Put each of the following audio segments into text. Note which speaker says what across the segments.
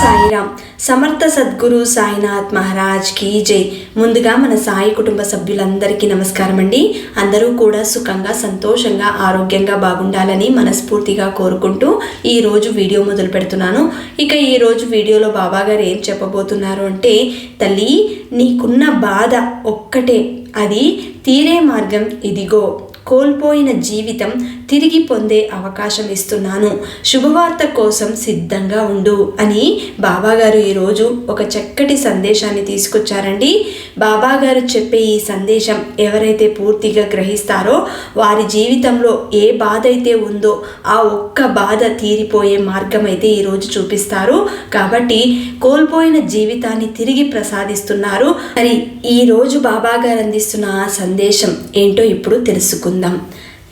Speaker 1: సాయిరామ్. సమర్థ సద్గురు సాయినాథ్ మహారాజ్ కీ జై. ముందుగా మన సాయి కుటుంబ సభ్యులందరికీ నమస్కారం అండి అందరూ కూడా సుఖంగా సంతోషంగా ఆరోగ్యంగా బాగుండాలని మనస్ఫూర్తిగా కోరుకుంటూ ఈరోజు వీడియో మొదలు పెడుతున్నాను. ఇక ఈ రోజు వీడియోలో బాబాగారు ఏం చెప్పబోతున్నారు అంటే తల్లి నీకున్న బాధ ఒక్కటే. అది తీరే మార్గం ఇదిగో. కోల్పోయిన జీవితం తిరిగి పొందే అవకాశం ఇస్తున్నాను. శుభవార్త కోసం సిద్ధంగా ఉండు అని బాబాగారు ఈరోజు ఒక చక్కటి సందేశాన్ని తీసుకొచ్చారండి. బాబాగారు చెప్పే ఈ సందేశం ఎవరైతే పూర్తిగా గ్రహిస్తారో వారి జీవితంలో ఏ బాధ అయితే ఉందో ఆ ఒక్క బాధ తీరిపోయే మార్గం అయితే ఈరోజు చూపిస్తారు. కాబట్టి కోల్పోయిన జీవితాన్ని తిరిగి ప్రసాదిస్తున్నారు. మరి ఈరోజు బాబాగారు అందిస్తున్న ఆ సందేశం ఏంటో ఇప్పుడు తెలుసుకుందాం.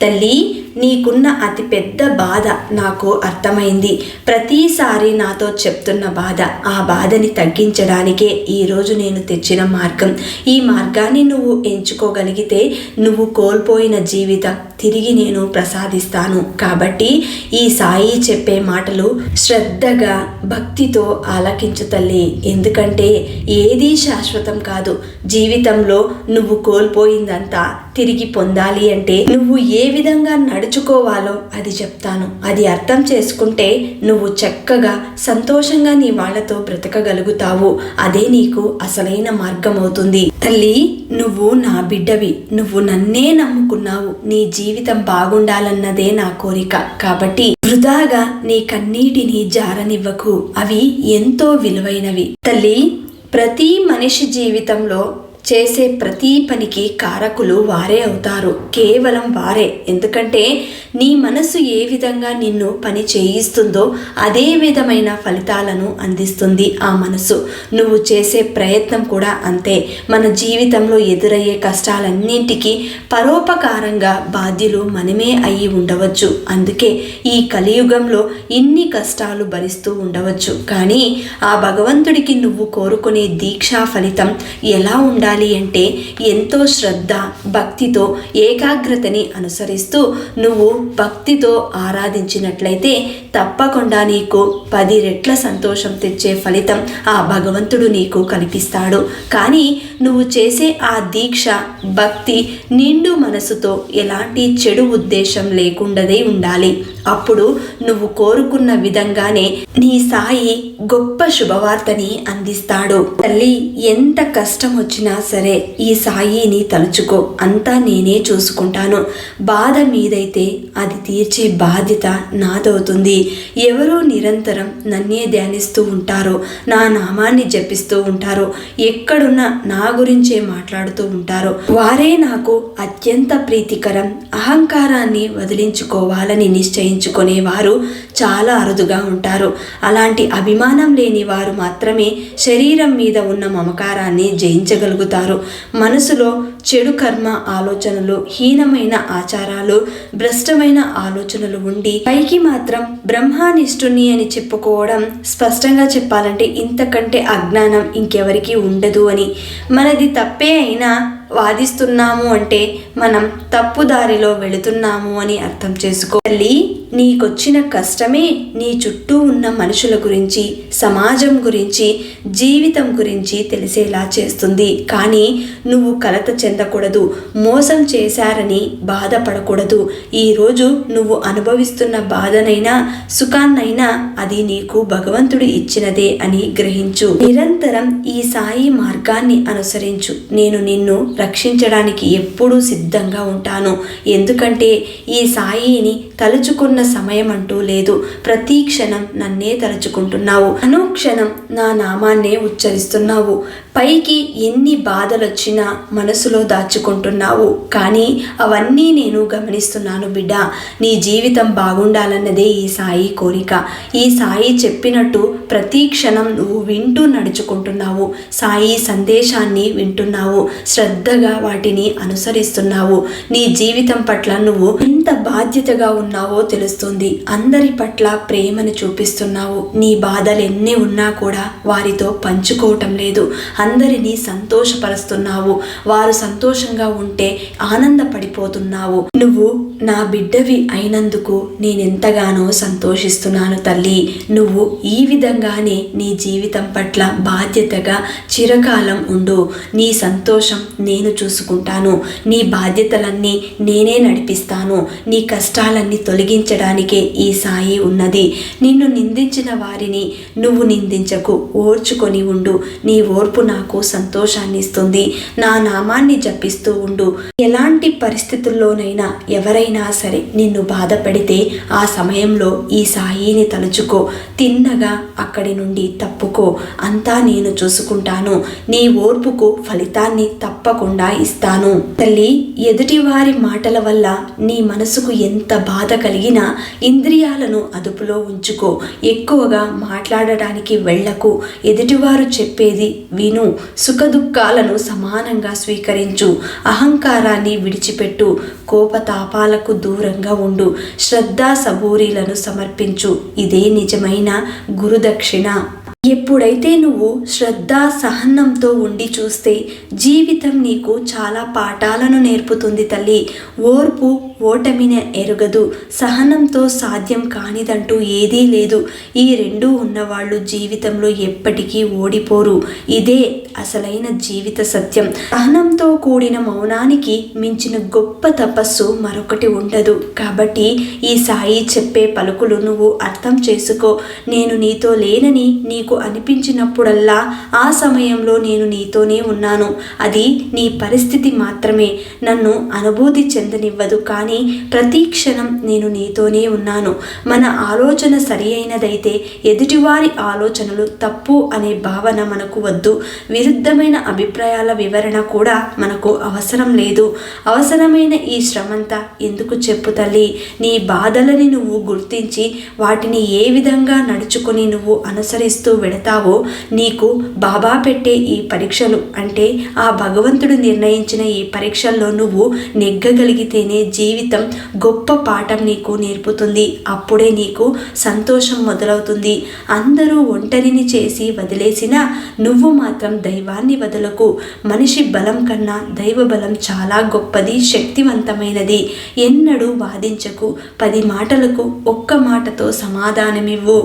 Speaker 1: తల్లి నీకున్న అతిపెద్ద బాధ నాకు అర్థమైంది. ప్రతిసారి నాతో చెప్తున్న బాధ ఆ బాధని తగ్గించడానికే ఈరోజు నేను తెచ్చిన మార్గం. ఈ మార్గాన్ని నువ్వు ఎంచుకోగలిగితే నువ్వు కోల్పోయిన జీవితం తిరిగి నేను ప్రసాదిస్తాను. కాబట్టి ఈ సాయి చెప్పే మాటలు శ్రద్ధగా భక్తితో ఆలకించు తల్లి. ఎందుకంటే ఏదీ శాశ్వతం కాదు. జీవితంలో నువ్వు కోల్పోయిందంతా తిరిగి పొందాలి అంటే నువ్వు ఏ విధంగా నడుచుకోవాలో అది చెప్తాను. అది అర్థం చేసుకుంటే నువ్వు చక్కగా సంతోషంగా నీ వాళ్ళతో బ్రతకగలుగుతావు. అదే నీకు అసలైన మార్గం అవుతుంది తల్లి నువ్వు నా బిడ్డవి. నువ్వు నన్నే నమ్ముకున్నావు. నీ జీవితం బాగుండాలన్నదే నా కోరిక. కాబట్టి వృధాగా నీ కన్నీటిని జారనివ్వకు. అవి ఎంతో విలువైనవి. తల్లి ప్రతి మనిషి జీవితంలో చేసే ప్రతి పనికి కారకులు వారే అవుతారు. కేవలం వారే. ఎందుకంటే నీ మనసు ఏ విధంగా నిన్ను పని చేయిస్తుందో అదే విధమైన ఫలితాలను అందిస్తుంది ఆ మనసు నువ్వు చేసే ప్రయత్నం కూడా అంతే. మన జీవితంలో ఎదురయ్యే కష్టాలన్నింటికి పరోపకారంగా బాధ్యులు మనమే అయి ఉండవచ్చు. అందుకే ఈ కలియుగంలో ఇన్ని కష్టాలు భరిస్తూ ఉండవచ్చు. కానీ ఆ భగవంతుడికి నువ్వు కోరుకునే దీక్షా ఫలితం ఎలా ఉండాలి? ఉండాలి అంటే ఎంతో శ్రద్ధ భక్తితో ఏకాగ్రతని అనుసరిస్తూ నువ్వు భక్తితో ఆరాధించినట్లయితే తప్పకుండా నీకు పది రెట్ల సంతోషం తెచ్చే ఫలితం ఆ భగవంతుడు నీకు కల్పిస్తాడు కానీ నువ్వు చేసే ఆ దీక్ష భక్తి నిండు మనసుతో ఎలాంటి చెడు ఉద్దేశం లేకుండాదే ఉండాలి. అప్పుడు నువ్వు కోరుకున్న విధంగానే నీ సాయి గొప్ప శుభవార్తని అందిస్తాడు. తల్లి ఎంత కష్టం వచ్చినా సరే ఈ సాయిని తలుచుకో. అంతా నేనే చూసుకుంటాను. బాధ మీదైతే అది తీర్చే బాధ్యత నాదవుతుంది. ఎవరో నిరంతరం నన్నే ధ్యానిస్తూ ఉంటారో. నా నామాన్ని జపిస్తూ ఉంటారో. ఎక్కడున్నా నా గురించే మాట్లాడుతూ ఉంటారు. వారే నాకు అత్యంత ప్రీతికరం అహంకారాన్ని వదిలించుకోవాలని నిశ్చయించుకునేవారు చాలా అరుదుగా ఉంటారు. అలాంటి అభిమానం లేని వారు మాత్రమే శరీరం మీద ఉన్న మమకారాన్ని జయించగలుగుతారు. మనసులో చెడు కర్మ ఆలోచనలు హీనమైన ఆచారాలు భ్రష్టమైన ఆలోచనలు ఉండి పైకి మాత్రం బ్రహ్మానిష్ఠుని అని చెప్పుకోవడం స్పష్టంగా చెప్పాలంటే ఇంతకంటే అజ్ఞానం ఇంకెవరికి ఉండదు అని. మనది తప్పే అయినా వాదిస్తున్నాము అంటే మనం తప్పుదారిలో వెళుతున్నాము అని అర్థం చేసుకోవాలి. నీకొచ్చిన కష్టమే నీ చుట్టూ ఉన్న మనుషుల గురించి సమాజం గురించి జీవితం గురించి తెలిసేలా చేస్తుంది. కానీ నువ్వు కలత చెందకూడదు మోసం చేశారని బాధపడకూడదు. ఈరోజు నువ్వు అనుభవిస్తున్న బాధనైనా సుఖాన్నైనా అది నీకు భగవంతుడు ఇచ్చినదే అని గ్రహించు. నిరంతరం ఈ సాయి మార్గాన్ని అనుసరించు. నేను నిన్ను రక్షించడానికి ఎప్పుడూ సిద్ధంగా ఉంటాను. ఎందుకంటే ఈ సాయిని తలుచుకున్న సమయం అంటూ లేదు. ప్రతి క్షణం నన్నే తలుచుకుంటున్నావు. అనుక్షణం నా నామాన్నే ఉచ్చరిస్తున్నావు. పైకి ఎన్ని బాధలొచ్చినా మనసులో దాచుకుంటున్నావు. కానీ అవన్నీ నేను గమనిస్తున్నాను బిడ్డ. నీ జీవితం బాగుండాలన్నదే ఈ సాయి కోరిక. ఈ సాయి చెప్పినట్టు ప్రతి క్షణం నువ్వు వింటూ నడుచుకుంటున్నావు. సాయి సందేశాన్ని వింటున్నావు. శ్రద్ధగా వాటిని అనుసరిస్తున్నావు. నీ జీవితం పట్ల నువ్వు ఎంత బాధ్యతగా ఉన్నావో తెలుస్తుంది. అందరి పట్ల ప్రేమను చూపిస్తున్నావు. నీ బాధలు ఎన్ని ఉన్నా కూడా వారితో పంచుకోవటం లేదు. అందరినీ సంతోషపరుస్తున్నావు. వారు సంతోషంగా ఉంటే ఆనందపడిపోతున్నావు. నువ్వు నా బిడ్డవి అయినందుకు నేనెంతగానో సంతోషిస్తున్నాను తల్లి. నువ్వు ఈ విధంగానే నీ జీవితం పట్ల బాధ్యతగా చిరకాలం ఉండు. నీ సంతోషం నేను చూసుకుంటాను. నీ బాధ్యతలన్నీ నేనే నడిపిస్తాను. నీ కష్టాలన్నీ తొలగించడానికే ఈ సాయి ఉన్నది. నిన్ను నిందించిన వారిని నువ్వు నిందించకు. ఓర్చుకొని ఉండు. నీ ఓర్పు నాకు సంతోషాన్ని ఇస్తుంది నా నామాన్ని జపిస్తూ ఉండు. ఎలాంటి పరిస్థితుల్లోనైనా ఎవరైనా సరే నిన్ను బాధపడితే ఆ సమయంలో ఈ సాయిని తలుచుకో. తిన్నగా అక్కడి నుండి తప్పుకో. అంతా నేను చూసుకుంటాను. నీ ఓర్పుకు ఫలితాన్ని తప్పకుండా ఇస్తాను. తల్లి ఎదుటివారి మాటల వల్ల నీ మనసుకు ఎంత బాధ కలిగినా ఇంద్రియాలను అదుపులో ఉంచుకో. ఎక్కువగా మాట్లాడడానికి వెళ్ళకు. ఎదుటివారు చెప్పేది విను. సుఖదుఖాలను సమానంగా స్వీకరించు. అహంకారాన్ని విడిచిపెట్టు. కోపతాపాలకు దూరంగా ఉండు. శ్రద్ధా సబూరీలను సమర్పించు. ఇదే నిజమైన గురుదక్షిణ. ఎప్పుడైతే నువ్వు శ్రద్ధ సహనంతో ఉండి చూస్తే జీవితం నీకు చాలా పాఠాలను నేర్పుతుంది తల్లి. ఓర్పు ఓటమిని ఎరగదు. సహనంతో సాధ్యం కానిదంటూ ఏదీ లేదు. ఈ రెండు ఉన్నవాళ్ళు జీవితంలో ఎప్పటికీ ఓడిపోరు. ఇదే అసలైన జీవిత సత్యం. సహనంతో కూడిన మౌనానికి మించిన గొప్ప తపస్సు మరొకటి ఉండదు. కాబట్టి ఈ సాయి చెప్పే పలుకులు నువ్వు అర్థం చేసుకో. నేను నీతో లేనని నీకు అనిపించినప్పుడల్లా ఆ సమయంలో నేను నీతోనే ఉన్నాను. అది నీ పరిస్థితి మాత్రమే. నన్ను అనుభూతి చెందనివ్వదు. కానీ ప్రతి క్షణం నేను నీతోనే ఉన్నాను. మన ఆలోచన సరి అయినదైతే ఎదుటివారి ఆలోచనలు తప్పు అనే భావన మనకు వద్దు. విరుద్ధమైన అభిప్రాయాల వివరణ కూడా మనకు అవసరం లేదు. అవసరమైన ఈ శ్రమంతా ఎందుకు చెప్పు తల్లి? నీ బాధలని నువ్వు గుర్తించి వాటిని ఏ విధంగా నడుచుకొని నువ్వు అనుసరిస్తూ వెడతావో నీకు బాబా పెట్టే ఈ పరీక్షలు అంటే ఆ భగవంతుడు నిర్ణయించిన ఈ పరీక్షల్లో నువ్వు నెగ్గగలిగితేనే జీవి జీవితం గొప్ప పాఠం నీకు నేర్పుతుంది. అప్పుడే నీకు సంతోషం మొదలవుతుంది. అందరూ ఒంటరిని చేసి వదిలేసినా నువ్వు మాత్రం దైవాన్ని వదలకు. మనిషి బలం కన్నా దైవ బలం చాలా గొప్పది శక్తివంతమైనది. ఎన్నడూ వాదించకు. పది మాటలకు ఒక్క మాటతో సమాధానమివ్వు.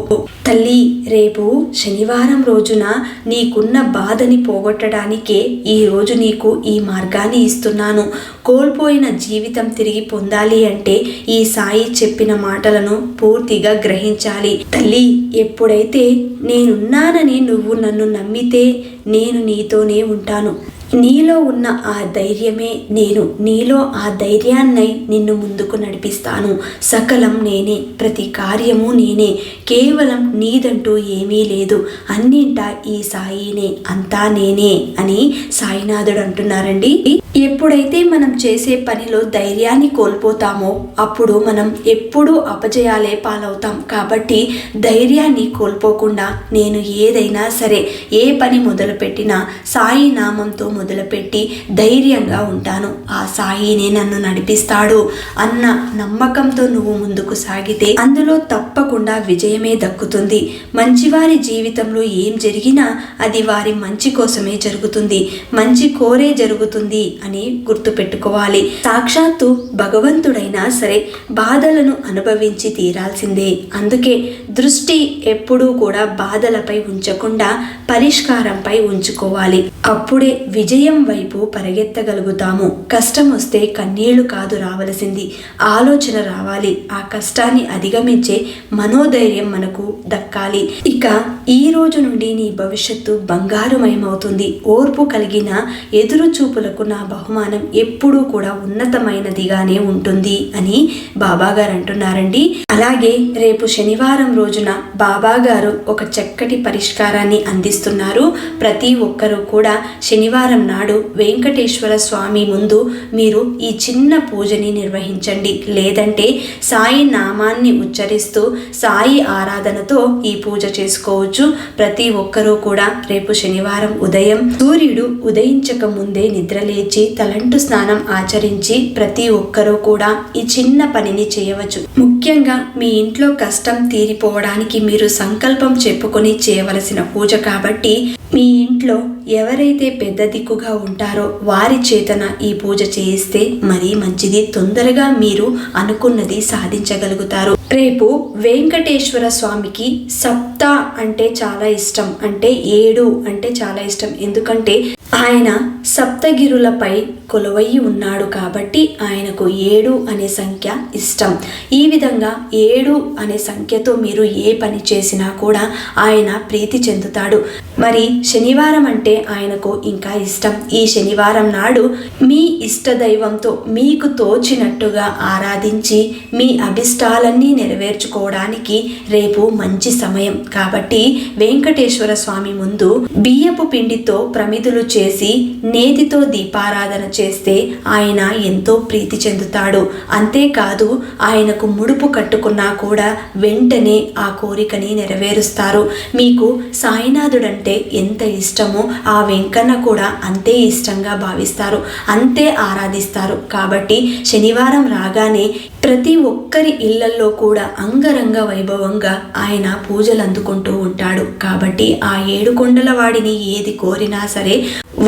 Speaker 1: తల్లి రేపు శనివారం రోజున నీకున్న బాధని పోగొట్టడానికే ఈ రోజు నీకు ఈ మార్గాన్ని ఇస్తున్నాను. కోల్పోయిన జీవితం తిరిగి పొందాలి అంటే ఈ సాయి చెప్పిన మాటలను పూర్తిగా గ్రహించాలి. తల్లి ఎప్పుడైతే నేనున్నానని నువ్వు నన్ను నమ్మితే నేను నీతోనే ఉంటాను. నీలో ఉన్న ఆ ధైర్యమే నేను. నీలో ఆ ధైర్యాన్నై నిన్ను ముందుకు నడిపిస్తాను. సకలం నేనే ప్రతి కార్యము నేనే. కేవలం నీదంటూ ఏమీ లేదు. అన్నింటా ఈ సాయినే అంతా నేనే అని సాయినాథుడు అంటున్నారండి. ఎప్పుడైతే మనం చేసే పనిలో ధైర్యాన్ని కోల్పోతామో అప్పుడు మనం ఎప్పుడూ అపజయాలే పాలవుతాం. కాబట్టి ధైర్యాన్ని కోల్పోకుండా నేను ఏదైనా సరే ఏ పని మొదలుపెట్టినా సాయి నామంతో మొదలుపెట్టి ధైర్యంగా ఉంటాను. ఆ సాయినే నన్ను నడిపిస్తాడు అన్న నమ్మకంతో నువ్వు ముందుకు సాగితే అందులో తప్పకుండా విజయమే దక్కుతుంది. మంచివారి జీవితంలో ఏం జరిగినా అది వారి మంచి కోసమే జరుగుతుంది. మంచి కోరే జరుగుతుంది అని గుర్తుపెట్టుకోవాలి. సాక్షాత్తు భగవంతుడైనా సరే బాధలను అనుభవించి తీరాల్సిందే. అందుకే దృష్టి ఎప్పుడూ కూడా బాధలపై ఉంచకుండా పరిష్కారంపై ఉంచుకోవాలి. అప్పుడే విజయం వైపు పరిగెత్తగలుగుతాము. కష్టం వస్తే కన్నీళ్ళు కాదు రావలసింది. ఆలోచన రావాలి. ఆ కష్టాన్ని అధిగమించే మనోధైర్యం మనకు దక్కాలి. ఇక ఈ రోజు నుండి నీ భవిష్యత్తు బంగారుమయమవుతుంది. ఓర్పు కలిగిన ఎదురు చూపులకు నా బహుమానం ఎప్పుడూ కూడా ఉన్నతమైనదిగానే ఉంటుంది అని బాబాగారు అంటున్నారండి అలాగే రేపు శనివారం రోజున బాబాగారు ఒక చక్కటి పరిష్కారాన్ని అందిస్తున్నారు. ప్రతి ఒక్కరూ కూడా శనివారం నాడు వెంకటేశ్వర స్వామి ముందు మీరు ఈ చిన్న పూజని నిర్వహించండి. లేదంటే సాయి నామాన్ని ఉచ్చరిస్తూ సాయి ఆరాధనతో ఈ పూజ చేసుకోవచ్చు. ప్రతి ఒక్కరూ కూడా రేపు శనివారం ఉదయం సూర్యుడు ఉదయించక ముందే నిద్రలేచి లేచి తలంటు స్నానం ఆచరించి ప్రతి ఒక్కరూ కూడా ఈ చిన్న పనిని చేయవచ్చు. ముఖ్యంగా మీ ఇంట్లో కష్టం తీరిపోవడానికి మీరు సంకల్పం చెప్పుకొని చేయవలసిన పూజ కాబట్టి మీ ఇంట్లో ఎవరైతే పెద్ద దిక్కుగా ఉంటారో వారి చేతన ఈ పూజ చేయిస్తే మరీ మంచిది. తొందరగా మీరు అనుకున్నది సాధించగలుగుతారు. రేపు వెంకటేశ్వర స్వామికి సప్త అంటే చాలా ఇష్టం అంటే ఏడు అంటే చాలా ఇష్టం. ఎందుకంటే ఆయన సప్తగిరులపై కొలువయ్యి ఉన్నాడు కాబట్టి ఆయనకు ఏడు అనే సంఖ్య ఇష్టం. ఈ విధంగా ఏడు అనే సంఖ్యతో మీరు ఏ పని చేసినా కూడా ఆయన ప్రీతి చెందుతాడు. మరి శనివారం అంటే ఆయనకు ఇంకా ఇష్టం. ఈ శనివారం నాడు మీ ఇష్ట దైవంతో మీకు తోచినట్టుగా ఆరాధించి మీ అభిష్టాలన్నీ నెరవేర్చుకోవడానికి రేపు మంచి సమయం. కాబట్టి వెంకటేశ్వర స్వామి ముందు బియ్యపు పిండితో ప్రమిదులు చేసి నేతితో దీపారాధన చేస్తే ఆయన ఎంతో ప్రీతి చెందుతాడు. అంతేకాదు ఆయనకు ముడుపు కట్టుకున్నా కూడా వెంటనే ఆ కోరికని నెరవేరుస్తారు. మీకు సాయినాథుడంటే ఎంత ఇష్టమో ఆ వెంకన్న కూడా అంతే ఇష్టంగా భావిస్తారు. అంతే ఆరాధిస్తారు. కాబట్టి శనివారం రాగానే ప్రతి ఒక్కరి ఇళ్ళల్లో కూడా కూడా అంగరంగ వైభవంగా ఆయన పూజలు అందుకుంటూ ఉంటాడు. కాబట్టి ఆ ఏడు కొండల వాడిని ఏది కోరినా సరే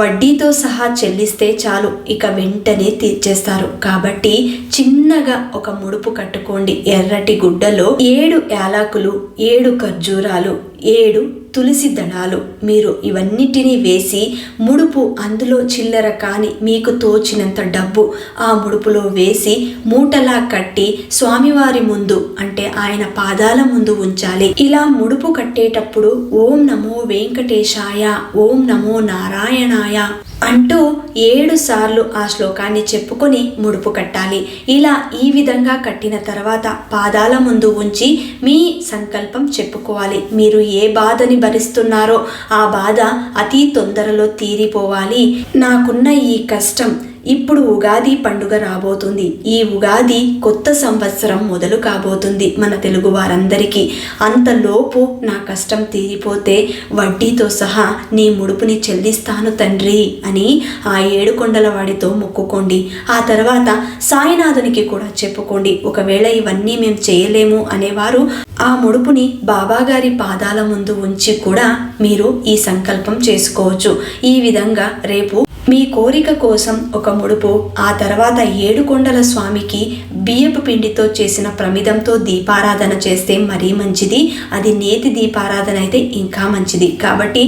Speaker 1: వడ్డీతో సహా చెల్లిస్తే చాలు. ఇక వెంటనే తీర్చేస్తారు. కాబట్టి చిన్నగా ఒక ముడుపు కట్టుకోండి. ఎర్రటి గుడ్డలో ఏడు యాలకులు ఏడు ఖర్జూరాలు ఏడు తులసి దళాలు. మీరు ఇవన్నిటినీ వేసి ముడుపు అందులో చిల్లర కాని మీకు తోచినంత డబ్బు ఆ ముడుపులో వేసి మూటలా కట్టి స్వామివారి ముందు అంటే ఆయన పాదాల ముందు ఉంచాలి. ఇలా ముడుపు కట్టేటప్పుడు ఓం నమో వెంకటేశాయ ఓం నమో నారాయణాయ. అంటూ ఏడు సార్లు ఆ శ్లోకాన్ని చెప్పుకొని ముడుపు కట్టాలి. ఇలా ఈ విధంగా కట్టిన తర్వాత పాదాల ముందు ఉంచి మీ సంకల్పం చెప్పుకోవాలి. మీరు ఏ బాధని భరిస్తున్నారో ఆ బాధ అతి తొందరలో తీరిపోవాలి. నాకున్న ఈ కష్టం ఇప్పుడు ఉగాది పండుగ రాబోతుంది. ఈ ఉగాది కొత్త సంవత్సరం మొదలు కాబోతుంది మన తెలుగు వారందరికీ. అంతలోపు నా కష్టం తీరిపోతే వడ్డీతో సహా నీ ముడుపుని చెల్లిస్తాను తండ్రి అని ఆ ఏడు కొండల వాడితో మొక్కుకోండి. ఆ తర్వాత సాయినాథునికి కూడా చెప్పుకోండి. ఒకవేళ ఇవన్నీ మేము చేయలేము అనేవారు ఆ ముడుపుని బాబాగారి పాదాల ముందు ఉంచి కూడా మీరు ఈ సంకల్పం చేసుకోవచ్చు. ఈ విధంగా రేపు మీ కోరిక కోసం ఒక ముడుపు ఆ తర్వాత ఏడుకొండల స్వామికి బియ్యపు పిండితో చేసిన ప్రమిదంతో దీపారాధన చేస్తే మరీ మంచిది. అది నేతి దీపారాధన అయితే ఇంకా మంచిది. కాబట్టి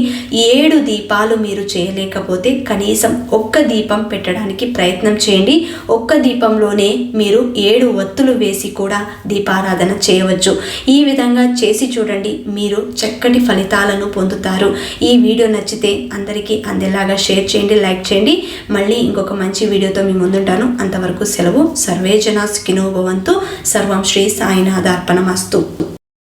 Speaker 1: ఏడు దీపాలు మీరు చేయలేకపోతే కనీసం ఒక్క దీపం పెట్టడానికి ప్రయత్నం చేయండి. ఒక్క దీపంలోనే మీరు ఏడు ఒత్తులు వేసి కూడా దీపారాధన చేయవచ్చు. ఈ విధంగా చేసి చూడండి మీరు చక్కటి ఫలితాలను పొందుతారు. ఈ వీడియో నచ్చితే అందరికీ అందేలాగా షేర్ చేయండి లైక్ చేయండి మళ్ళీ ఇంకొక మంచి వీడియోతో మీ ముందుంటాను. అంతవరకు సెలవు. సర్వేజన స్కినోభవంతో సర్వం శ్రీ సాయినాథార్పణమస్తు.